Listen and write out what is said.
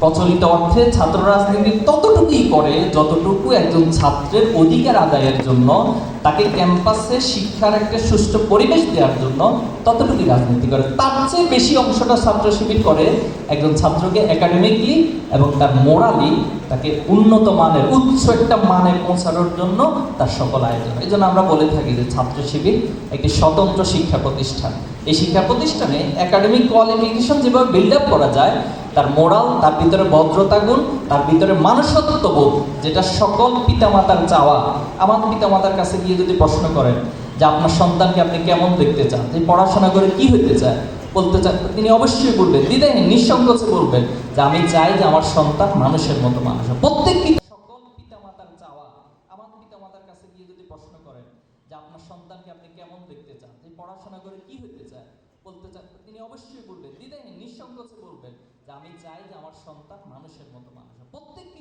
প্রচলিত অর্থে ছাত্র রাজনীতি ততটুকুই করে যতটুকু একজন ছাত্রের অধিকার আদায়ের জন্য, তাকে ক্যাম্পাসে শিক্ষার একটা সুষ্ঠু পরিবেশ দেওয়ার জন্য ততটুকুই রাজনীতি করে। তার চেয়ে বেশি অংশটা ছাত্র শিবির করে একজন ছাত্রকে একাডেমিকলি এবং তার মোরালি তাকে উন্নত মানের, উচ্চ একটা মানে পৌঁছানোর জন্য তার সকল আয়োজন। এই জন্য আমরা বলে থাকি যে ছাত্র শিবির একটি স্বতন্ত্র শিক্ষা প্রতিষ্ঠান। এই শিক্ষা প্রতিষ্ঠানে একাডেমিক কোয়ালিফিকেশন যেভাবে বিল্ড আপ করা যায় তার মোরাল, তার ভিতরে ভদ্রতা গুণ তার ভিতরে মানুষত্ব বোধ যেটা সকল পিতামাতার চাওয়া আমার পিতামাতার কাছে গিয়ে যদি প্রশ্ন করেন যে আপনার সন্তানকে আপনি কেমন দেখতে চান, যে পড়াশোনা করে কি হতে চায়, বলতে চান তিনি অবশ্যই বলবেন দ্বিধাহীন নিঃসংকোচে বলবেন যে আমি চাই যে আমার সন্তান মানুষের মতো মানুষ। প্রত্যেক পিতা কাছে গিয়ে যদি করেন যে সন্তানকে আপনি কেমন দেখতে চান, যে পড়াশোনা করে কি হতে চায় বলতে চান। তিনি অবশ্যই বলবেন দ্বিধাহীন নিঃসংকোচে বলবেন যে আমি চাই যে আমার সন্তান মানুষের মতো মানুষ প্রত্যেকটি